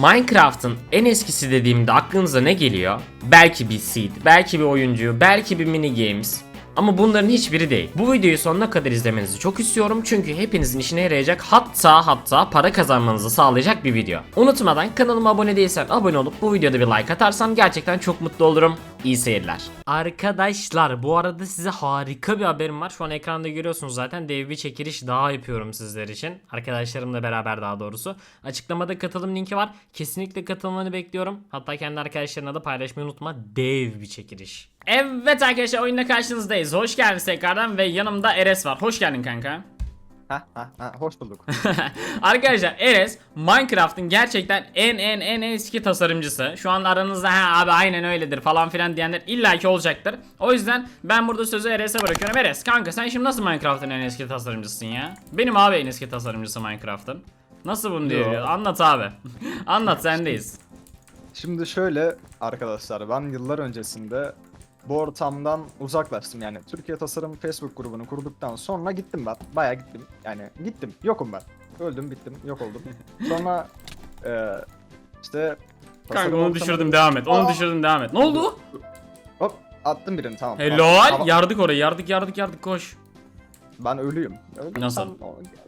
Minecraft'ın en eskisi dediğimde aklınıza ne geliyor? Belki bir seed, belki bir oyuncu, belki bir mini games. Ama bunların hiçbiri değil. Bu videoyu sonuna kadar izlemenizi çok istiyorum çünkü hepinizin işine yarayacak hatta hatta para kazanmanızı sağlayacak bir video. Unutmadan kanalıma abone değilsen abone olup bu videoda bir like atarsan gerçekten çok mutlu olurum. İyi seyirler. Arkadaşlar bu arada size harika bir haberim var. Şu an ekranda görüyorsunuz zaten dev bir çekiliş daha yapıyorum sizler için. Arkadaşlarımla beraber daha doğrusu. Açıklamada katılım linki var. Kesinlikle katılmanı bekliyorum. Hatta kendi arkadaşlarına da paylaşmayı unutma. Dev bir çekiliş. Evet arkadaşlar oyunda karşınızdayız. Hoş geldiniz tekrardan ve yanımda Eres var. Hoş geldin kanka. Ha ha ha hoş bulduk. Arkadaşlar Eres Minecraft'ın gerçekten en en en eski tasarımcısı. Şu an aranızda ha abi aynen öyledir falan filan diyenler illaki olacaktır. O yüzden ben burada sözü Eres'e bırakıyorum. Eres kanka sen şimdi nasıl Minecraft'ın en eski tasarımcısın ya? Benim abi en eski tasarımcısı Minecraft'ın. Nasıl bunu diyor? Yo. Anlat abi. Anlat sendeyiz. Şimdi şöyle arkadaşlar ben yıllar öncesinde bu ortamdan uzaklaştım yani Türkiye Tasarım Facebook grubunu kurduktan sonra gittim ben bayağı gittim yani gittim yokum ben öldüm bittim yok oldum sonra e, işte Kanka onu ortamı- düşürdüm devam et. Onu Aa! düşürdüm devam et. Ne oldu? hop attım birini tamam Helal. Tamam. Yardık orayı. Yardık yardık yardık koş. ben ölüyüm Öldüm, Nasıl?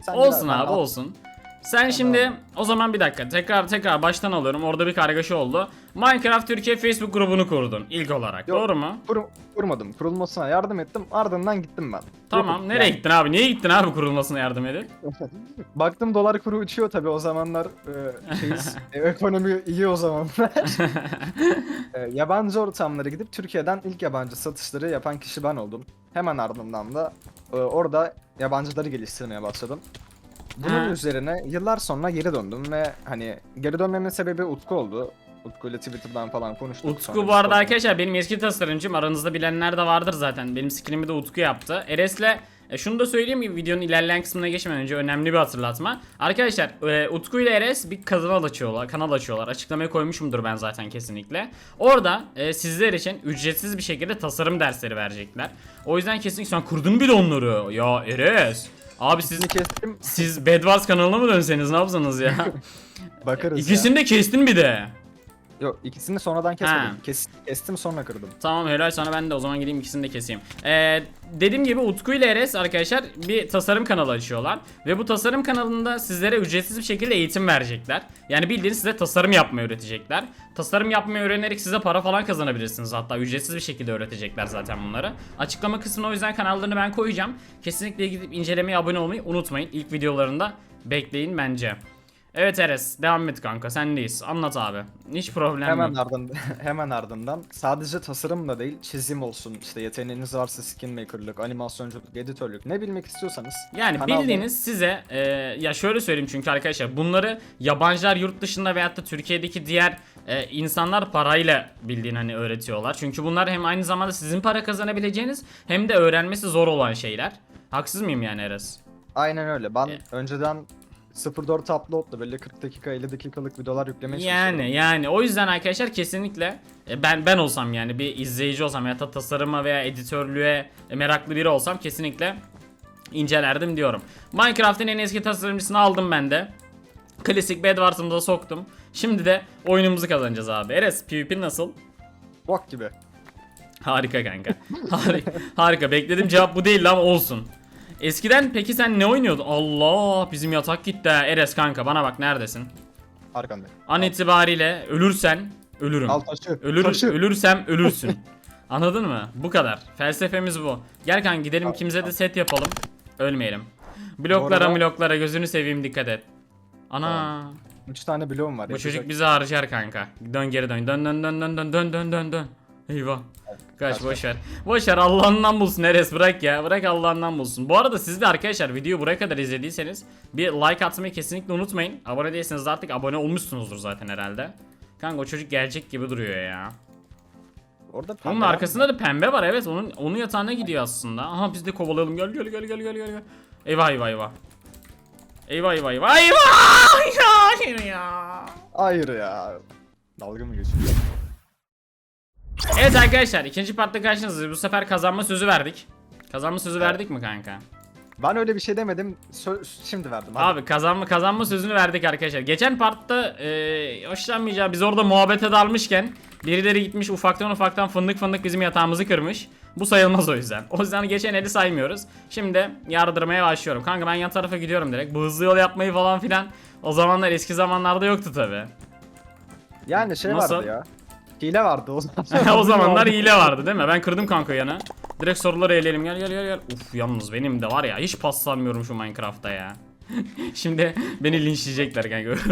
sen- Olsun biraz- abi ben- olsun. Sen şimdi o zaman bir dakika tekrar tekrar baştan alıyorum. Orada bir kargaşa oldu. Minecraft Türkiye Facebook grubunu kurdun ilk olarak. Yok. Doğru mu? Kur, kurmadım kurulmasına yardım ettim ardından gittim ben Tamam. Yokum. Nereye Yani- gittin abi? Niye gittin abi kurulmasına yardım edip? Baktım dolar kuru uçuyor tabi o zamanlar e, şeyiz, e, ekonomi iyi o zamanlar. e, yabancı ortamlara gidip Türkiye'den ilk yabancı satışları yapan kişi ben oldum. Hemen ardından da e, orada yabancıları geliştirmeye başladım. Bunun Ha. üzerine yıllar sonra geri döndüm ve hani geri dönmemin sebebi Utku oldu. Utku ile Twitter'dan falan konuştuk. Utku bu arada arkadaşlar benim eski tasarımcım. Aranızda bilenler de vardır zaten. Benim skinimi de Utku yaptı. Eres'le e, şunu da söyleyeyim ki videonun ilerleyen kısmına geçmeden önce önemli bir hatırlatma. Arkadaşlar e, Utku ile Eres bir kanal açıyorlar. Kanal açıyorlar. Açıklamaya koymuşumdur ben zaten kesinlikle. Orada e, sizler için ücretsiz bir şekilde tasarım dersleri verecekler. O yüzden kesinlikle sen kurdun bile onları. Ya Eres. Abi siz kestim. siz Bedwars kanalına mı dönseniz ne yapsanız ya? Bakarız ya. İkisini de kestin bir de. Yok ikisini sonradan kesmedim. Kes, kestim sonra kırdım. Tamam helal sana ben de o zaman gideyim ikisini de keseyim. Ee, dediğim gibi Utku ile Eres arkadaşlar bir tasarım kanalı açıyorlar. Ve bu tasarım kanalında sizlere ücretsiz bir şekilde eğitim verecekler. Yani bildiğiniz size tasarım yapmayı öğretecekler. Tasarım yapmayı öğrenerek size para falan kazanabilirsiniz. Hatta ücretsiz bir şekilde öğretecekler zaten bunları. Açıklama kısmına o yüzden kanallarını ben koyacağım. Kesinlikle gidip incelemeye abone olmayı unutmayın. İlk videolarında bekleyin bence. Evet Eres devam et kanka sendeyiz. Anlat abi. Hiç problem Hemen yok. ardından, hemen ardından sadece tasarım da değil çizim olsun işte yeteneğiniz varsa skin maker'lık, animasyonculuk, editörlük ne bilmek istiyorsanız Yani kanalda- bildiğiniz size e, ya şöyle söyleyeyim çünkü arkadaşlar bunları yabancılar yurt dışında veyahut da Türkiye'deki diğer e, insanlar parayla bildiğin hani öğretiyorlar. Çünkü bunlar hem aynı zamanda sizin para kazanabileceğiniz hem de öğrenmesi zor olan şeyler. Haksız mıyım yani Eres? aynen öyle. Ben E- önceden 04 upload'la böyle 40 dakika 50 dakikalık videolar yüklemeye Yani çalışıyorum. yani o yüzden arkadaşlar kesinlikle e, ben ben olsam yani bir izleyici olsam ya da tasarıma veya editörlüğe meraklı biri olsam kesinlikle incelerdim diyorum. Minecraft'ın en eski tasarımcısını aldım ben de. Klasik Bedwars'ımı da soktum. Şimdi de oyunumuzu kazanacağız abi. Eres PvP nasıl? Bok gibi. Harika kanka. harika, harika. Beklediğim cevap bu değildi ama olsun. Eskiden peki sen ne oynuyordun? Allah bizim yatak gitti ha. Eres kanka bana bak neredesin? Arkanda. An itibariyle ölürsen ölürüm. Al taşı. Ölür, taşı. Ölürsem ölürsün. Anladın mı? Bu kadar. Felsefemiz bu. Gel kanka gidelim al, kimse al. de set yapalım. Ölmeyelim. Bloklara arada... bloklara gözünü seveyim dikkat et. Ana. 3 tane bloğum var. Bu çocuk bizi harcar kanka. Dön geri dön. Dön dön dön dön dön dön dön dön. Eyvah. Kaç kaç, boş ver. Boş ver Allah'ından bulsun Eres bırak ya. Bırak Allah'ından bulsun. Bu arada siz de arkadaşlar videoyu buraya kadar izlediyseniz bir like atmayı kesinlikle unutmayın. Abone değilseniz de artık abone olmuşsunuzdur zaten herhalde. Kanka o çocuk gelecek gibi duruyor ya. Orada Onun pembe mı? arkasında da pembe var evet onun onun yatağına gidiyor aslında. Aha biz de kovalayalım gel gel gel gel gel gel. Eyvah eyvah eyvah. Eyvah eyvah eyvah eyvah. Hayır ya. Hayır ya. Dalga mı geçiyor? Evet arkadaşlar ikinci partta karşınızdayız. Bu sefer kazanma sözü verdik. Kazanma sözü verdik mi kanka? Ben öyle bir şey demedim. Sö- şimdi verdim. Hadi. Abi kazanma kazanma sözünü verdik arkadaşlar. Geçen partta e, hoşlanmayacağı biz orada muhabbete dalmışken birileri gitmiş ufaktan ufaktan fındık fındık bizim yatağımızı kırmış. Bu sayılmaz o yüzden. O yüzden geçen eli saymıyoruz. Şimdi yardırmaya başlıyorum. Kanka ben yan tarafa gidiyorum direkt. Bu hızlı yol yapmayı falan filan o zamanlar eski zamanlarda yoktu tabi. Yani şey Nasıl? vardı ya. Hile vardı o zaman. o zamanlar hile vardı değil mi? Ben kırdım kanka yana. Direkt soruları eleyelim. Gel gel gel gel. Uf yalnız benim de var ya hiç paslanmıyorum şu Minecraft'ta ya. Şimdi beni linçleyecekler kanka.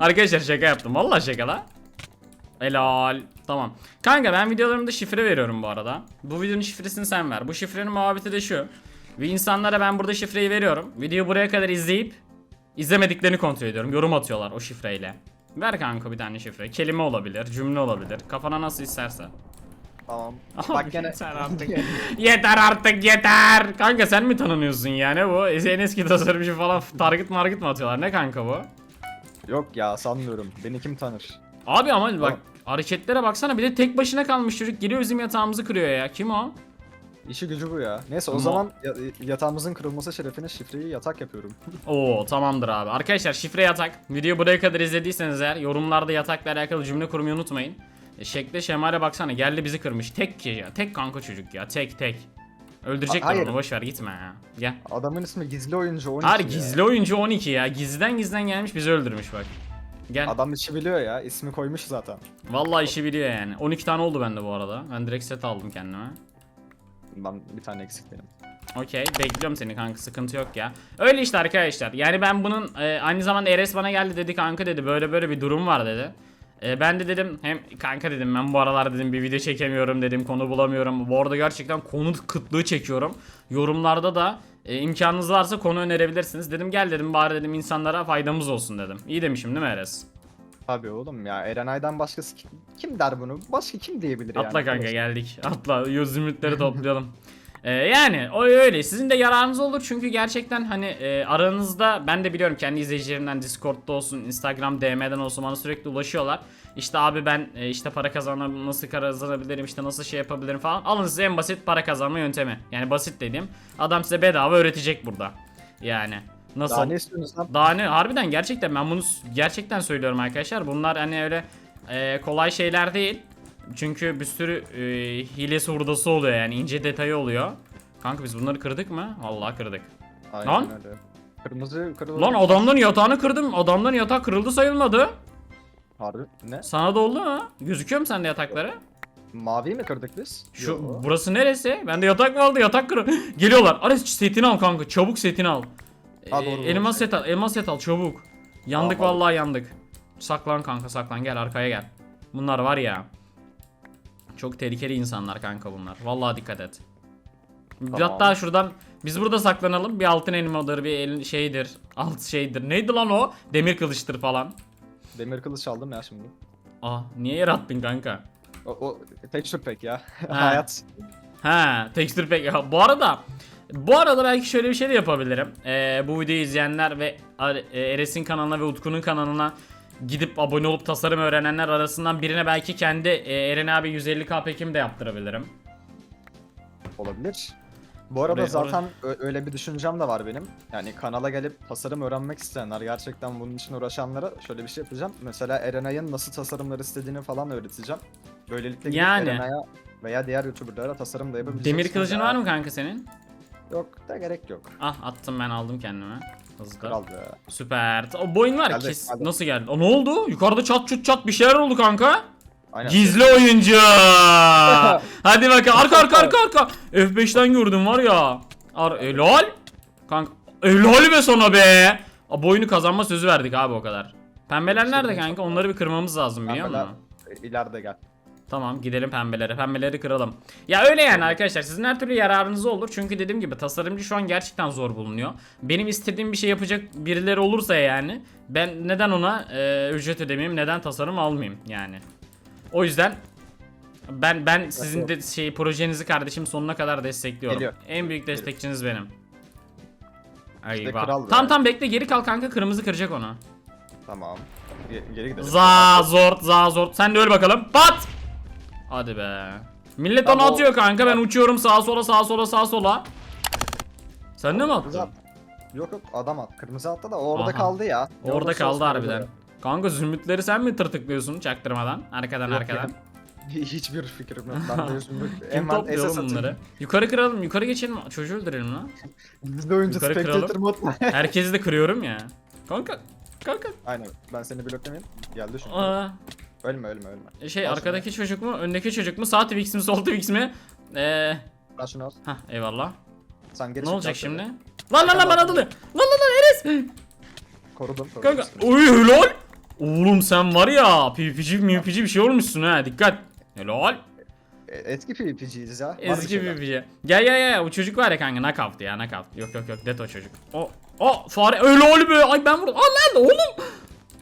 Arkadaşlar şaka yaptım. Vallahi şaka la. Helal. Tamam. Kanka ben videolarımda şifre veriyorum bu arada. Bu videonun şifresini sen ver. Bu şifrenin muhabbeti de şu. Ve insanlara ben burada şifreyi veriyorum. Videoyu buraya kadar izleyip izlemediklerini kontrol ediyorum. Yorum atıyorlar o şifreyle. Ver kanka bir tane şifre. Kelime olabilir, cümle olabilir. Kafana nasıl istersen. Tamam. Abi Bak gene. yeter artık. yeter artık yeter. Kanka sen mi tanınıyorsun yani bu? En eski tasarımcı falan target market mı atıyorlar? Ne kanka bu? Yok ya sanmıyorum. Beni kim tanır? Abi ama bak Tamam. hareketlere baksana bir de tek başına kalmış çocuk giriyor bizim yatağımızı kırıyor ya. Kim o? İşi gücü bu ya. Neyse o Ama- zaman ya- yatağımızın kırılması şerefine şifreyi yatak yapıyorum. Oo tamamdır abi. Arkadaşlar şifre yatak. Videoyu buraya kadar izlediyseniz eğer yorumlarda yatakla alakalı cümle kurmayı unutmayın. E, şekle şemale baksana geldi bizi kırmış. Tek ki ya. Tek kanka çocuk ya. Tek tek. Öldürecekler Hayır. onu boşver gitme ya. Gel. Adamın ismi gizli oyuncu 12 Hayır ya. gizli oyuncu 12 ya. Gizliden gizliden gelmiş bizi öldürmüş bak. Gel. Adam işi biliyor ya. ismi koymuş zaten. Vallahi işi biliyor yani. 12 tane oldu bende bu arada. Ben direkt set aldım kendime. Ben bir tane eksik benim. Okey bekliyorum seni kanka sıkıntı yok ya. Öyle işte arkadaşlar. Yani ben bunun e, aynı zamanda Eres bana geldi dedi kanka dedi böyle böyle bir durum var dedi. E, ben de dedim hem kanka dedim ben bu aralar dedim bir video çekemiyorum dedim konu bulamıyorum. Bu arada gerçekten konu kıtlığı çekiyorum. Yorumlarda da e, imkanınız varsa konu önerebilirsiniz. Dedim gel dedim bari dedim insanlara faydamız olsun dedim. İyi demişim değil mi Eres? Tabii oğlum ya Erenay'dan başkası kim, kim der bunu? Başka kim diyebilir yani? Atla kanka geldik. Atla. Yo, Zümrütleri toplayalım. Ee, yani o öyle. Sizin de yararınız olur çünkü gerçekten hani e, aranızda ben de biliyorum kendi izleyicilerimden Discord'da olsun, Instagram DM'den olsun bana sürekli ulaşıyorlar. İşte abi ben e, işte para kazanabilirim, nasıl kazanabilirim, işte nasıl şey yapabilirim falan. Alın size en basit para kazanma yöntemi. Yani basit dediğim adam size bedava öğretecek burada. Yani nasıl? Daha ne istiyorsunuz lan? Daha ne harbiden gerçekten ben bunu gerçekten söylüyorum arkadaşlar. Bunlar hani öyle e, kolay şeyler değil. Çünkü bir sürü e, hilesi hurdası oluyor yani ince detayı oluyor. Kanka biz bunları kırdık mı? Vallahi kırdık. Aynen Lan. öyle. Kırmızı kırıldı. Lan adamların yatağını kırdım. Adamların yatağı kırıldı sayılmadı. Harbi ne? Sana da oldu mu? Gözüküyor mu sende yatakları? Mavi mi kırdık biz? Şu Yo. burası neresi? Bende yatak kaldı. Yatak kırı. Geliyorlar. Ares setini al kanka. Çabuk setini al. Ha, Ee, doğru, doğru. elmas set al. Elmas set al çabuk. Yandık Tamam, vallahi yandık. Saklan kanka saklan gel arkaya gel. Bunlar var ya. Çok tehlikeli insanlar kanka bunlar. Vallahi dikkat et. Hatta şuradan biz burada saklanalım. Bir altın elmadır, bir el şeydir. Alt şeydir. Neydi lan o? Demir kılıçtır falan. Demir kılıç aldım ya şimdi. Aa niye yer attın kanka? O, o texture pack ya. Ha. Hayat. Ha, tekstür pek. Ha, bu arada bu arada belki şöyle bir şey de yapabilirim. Ee, bu videoyu izleyenler ve e, Eres'in kanalına ve Utku'nun kanalına gidip abone olup tasarım öğrenenler arasından birine belki kendi e, Eren abi 150k pekim de yaptırabilirim. Olabilir. Bu arada Oraya- zaten öyle bir düşüncem de var benim. Yani kanala gelip tasarım öğrenmek isteyenler, gerçekten bunun için uğraşanlara şöyle bir şey yapacağım. Mesela Erenay'ın nasıl tasarımlar istediğini falan öğreteceğim. Böylelikle Yani. Erenay'a veya diğer YouTuber'lara tasarım da yapabileceksiniz. Demir kılıcın var mı kanka senin? Yok da gerek yok. Ah attım ben aldım kendime. Hızlı. Kral ya. Süper. O boyun var Geldi, kes. geldi. Nasıl geldi? Aa, ne oldu? Yukarıda çat çut çat bir şeyler oldu kanka. Aynen. Gizli oyuncu. Hadi bakalım. Arka arka arka arka. F5'ten gördüm var ya. Ar helal. Kanka helal be sana be. Aa, bu oyunu kazanma sözü verdik abi o kadar. Pembeler nerede kanka? Onları bir kırmamız lazım biliyor Pembeler, musun? ileride gel. Tamam gidelim pembelere. Pembeleri kıralım. Ya öyle yani arkadaşlar. Sizin her türlü yararınız olur. Çünkü dediğim gibi tasarımcı şu an gerçekten zor bulunuyor. Benim istediğim bir şey yapacak birileri olursa yani ben neden ona e, ücret ödemeyeyim, neden tasarım almayayım yani. O yüzden ben ben sizin de şey projenizi kardeşim sonuna kadar destekliyorum. Geliyor. En büyük destekçiniz benim. Eyvah. kral Tam tam bekle geri kal kanka kırmızı kıracak onu. Tamam. Ge- geri gidelim. Za zort za zort. Sen de öl bakalım. Pat! Hadi be. Millet onu Tamam. atıyor kanka. Ben uçuyorum sağa sola sağa sola sağa sola. Sen de mi Kırmızı attın? at. Yok yok adam at. Kırmızı attı da orada Aha. kaldı ya. Orada Yolda kaldı sos harbiden. Kanka zümrütleri sen mi tırtıklıyorsun çaktırmadan? Arkadan Yok, arkadan. Hiçbir fikrim yok. Ben de yüzümü Kim hemen topluyor SS oğlum atayım. bunları? Yukarı kıralım, yukarı geçelim. Çocuğu öldürelim lan. Bizde oyuncu Yukarı spectator kıralım. mod mu? Herkesi de kırıyorum ya. Kanka, kanka. Aynen ben seni bloklamayayım. Geldi şimdi. Aa, Ölme ölme ölme. şey Al arkadaki çocuk mu, öndeki çocuk mu, sağ Twix mi, sol Twix mi? Eee, Lan şunu al. hah eyvallah. Sen geri Ne olacak şimdi? Lan lan lan bana dalıyor. Lan lan lan Enes. Korudum korudum. Kanka, seni. oy helal. Oğlum sen var ya, PvP'ci MVP'ci bir şey olmuşsun ha, dikkat. Helal. E, Eski PvP'ciyiz ya. Var bir Eski şeyler. PvP'ci. Gel gel gel, bu çocuk var ya kanka, knockout ya, knockout. Yok yok yok, dead o çocuk. O, o fare, helal be. Ay ben vurdum. Aa nerede oğlum?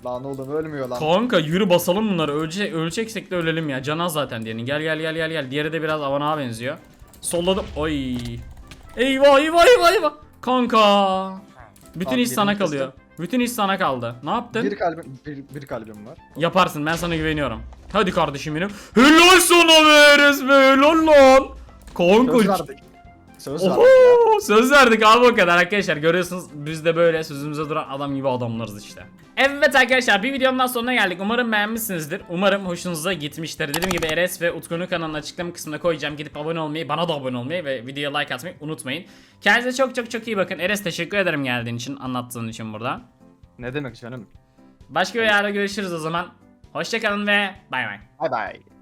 Lan oğlum ölmüyor lan. Kanka yürü basalım bunları. Ölecek, öleceksek de ölelim ya. Canaz zaten diğerinin. Gel gel gel gel gel. Diğeri de biraz Avan'a benziyor. Solladım. Oy. Eyvah eyvah eyvah eyvah. Kanka. Bütün Abi iş sana birini kalıyor. Bütün iş sana kaldı. Ne yaptın? bir kalbim bir, bir kalbim var. Yaparsın. Ben sana güveniyorum. Hadi kardeşim benim. Helal sana be resme helal lan. Kanka. Söz verdik. Söz verdik ya. Oho, söz verdik abi o kadar arkadaşlar görüyorsunuz biz de böyle sözümüze duran adam gibi adamlarız işte. Evet arkadaşlar bir videonun daha sonuna geldik umarım beğenmişsinizdir umarım hoşunuza gitmiştir dediğim gibi Eres ve Utku'nun kanalının açıklama kısmına koyacağım gidip abone olmayı bana da abone olmayı ve videoya like atmayı unutmayın. Kendinize çok çok çok iyi bakın Eres teşekkür ederim geldiğin için anlattığın için burada. Ne demek canım? Başka bir yerde görüşürüz o zaman. Hoşçakalın ve bay bay. Bay bay.